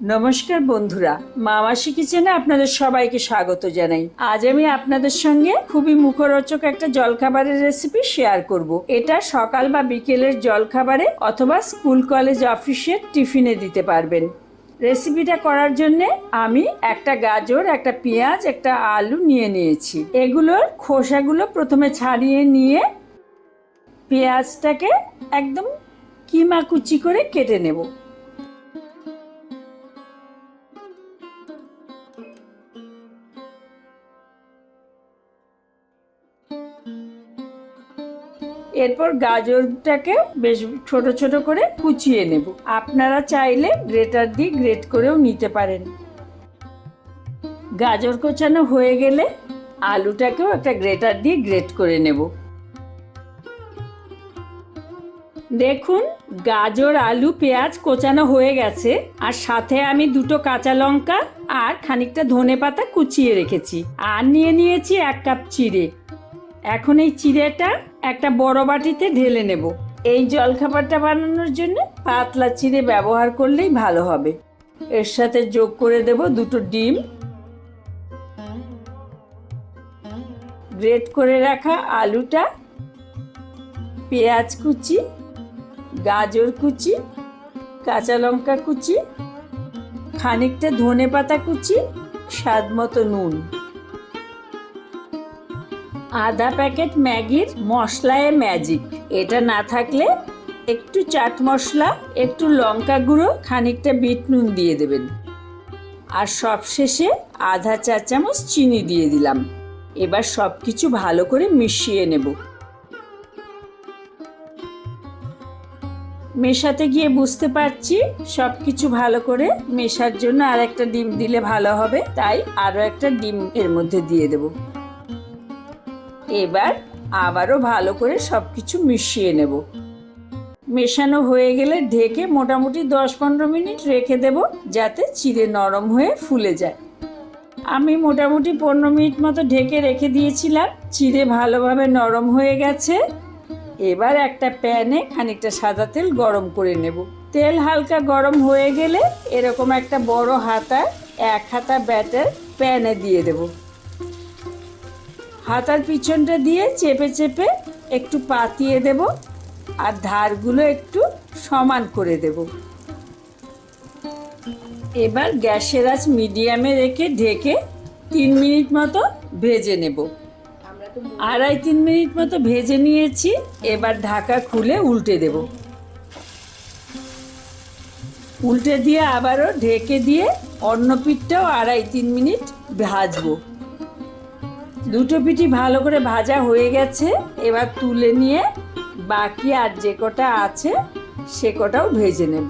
নমস্কার বন্ধুরা মামাসি কিচেনে আপনাদের সবাইকে স্বাগত জানাই। আজ আমি আপনাদের সঙ্গে খুবই মুখরোচক একটা জলখাবারের রেসিপি শেয়ার করব। এটা সকাল বা বিকেলের জলখাবারে অথবা স্কুল, কলেজ, অফিসের টিফিনে দিতে পারবেন। রেসিপিটা করার জন্য আমি একটা গাজর, একটা পেঁয়াজ, একটা আলু নিয়ে নিয়েছি। এগুলোর খোসাগুলো প্রথমে ছাড়িয়ে নিয়ে পেঁয়াজটাকে একদম কিমা কুচি করে কেটে নেব। এরপর গাজরটাকে বেশ ছোট ছোট করে কুচিয়ে নেব। আপনারা চাইলে গ্রেটার দিয়ে গ্রেট করেও নিতে পারেন। গাজর কোচানো হয়ে গেলে আলুটাকেও একটা গ্রেটার দিয়ে গ্রেট করে নেব। দেখুন, গাজর, আলু, পেঁয়াজ কোচানো হয়ে গেছে, আর সাথে আমি দুটো কাঁচা লঙ্কা আর খানিকটা ধনে পাতা কুচিয়ে রেখেছি। আর নিয়ে নিয়েছি এক কাপ চিড়ে। এখন এই চিড়েটা একটা বড় বাটিতে ঢেলে নেব। এই জলখাবারটা বানানোর জন্য পাতলা চিড়ে ব্যবহার করলেই ভালো হবে। এর সাথে যোগ করে দেব দুটো ডিম। গ্রেট করে রাখা আলুটা, পেঁয়াজ কুচি, গাজর কুচি, কাঁচা লঙ্কা কুচি, খানিকটা ধনে পাতা কুচি স্বাদ মতো নুন। আধা প্যাকেট ম্যাগির মশলায় ম্যাজিক এটা না থাকলে একটু চাট মশলা, একটু লঙ্কা গুঁড়ো, খানিকটা বিট নুন দিয়ে দেবেন। আর সবশেষে আধা চা চামচ চিনি দিয়ে দিলাম। এবার সব কিছু ভালো করে মিশিয়ে নেব। মেশাতে গিয়ে বুঝতে পারছি সব কিছু ভালো করে মেশার জন্য আর একটা ডিম দিলে ভালো হবে, তাই আরও একটা ডিম এর মধ্যে দিয়ে দেবো। এবার আবারও ভালো করে সব কিছু মিশিয়ে নেব। মেশানো হয়ে গেলে ঢেকে মোটামুটি দশ পনেরো মিনিট রেখে দেব যাতে চিড়ে নরম হয়ে ফুলে যায়। আমি মোটামুটি পনেরো মিনিট মতো ঢেকে রেখে দিয়েছিলাম, চিড়ে ভালোভাবে নরম হয়ে গেছে। এবার একটা প্যানে খানিকটা সাদা তেল গরম করে নেব। তেল হালকা গরম হয়ে গেলে এরকম একটা বড় হাতা এক হাতা ব্যাটার প্যানে দিয়ে দেবো। হাতার পিছনটা দিয়ে চেপে চেপে একটু পাতিয়ে দেব আর ধারগুলো একটু সমান করে দেব। এবার গ্যাসের আঁচ মিডিয়ামে রেখে ঢেকে তিন মিনিট মতো ভেজে নেব। আড়াই তিন মিনিট মতো ভেজে নিয়েছি, এবার ঢাকা খুলে উল্টে দেব। উল্টে দিয়ে আবারও ঢেকে দিয়ে অন্য পিঠটাও আড়াই তিন মিনিট ভাজবো। দুটো পিঠি ভালো করে ভাজা হয়ে গেছে। এবার তুলে নিয়ে বাকি আর যে কটা আছে, সে কটাও ভেজে নেব।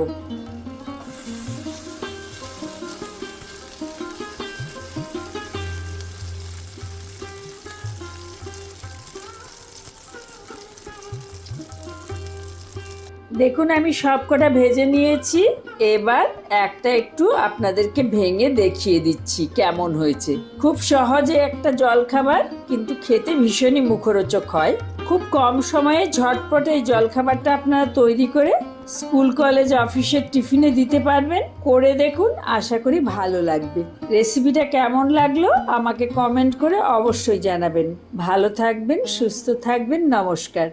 দেখুন, আমি সব কটা ভেজে নিয়েছি। এবার একটা একটু আপনাদেরকে ভেঙে দেখিয়ে দিচ্ছি কেমন হয়েছে। খুব সহজে একটা জলখাবার, কিন্তু খেতে ভীষণই মুখরোচক হয়। খুব কম সময়ে ঝটপটে এই জলখাবারটা আপনারা তৈরি করে স্কুল, কলেজ, অফিসের টিফিনে দিতে পারবেন। করে দেখুন, আশা করি ভালো লাগবে। রেসিপিটা কেমন লাগল, আমাকে কমেন্ট করে অবশ্যই জানাবেন। ভালো থাকবেন, সুস্থ থাকবেন, নমস্কার।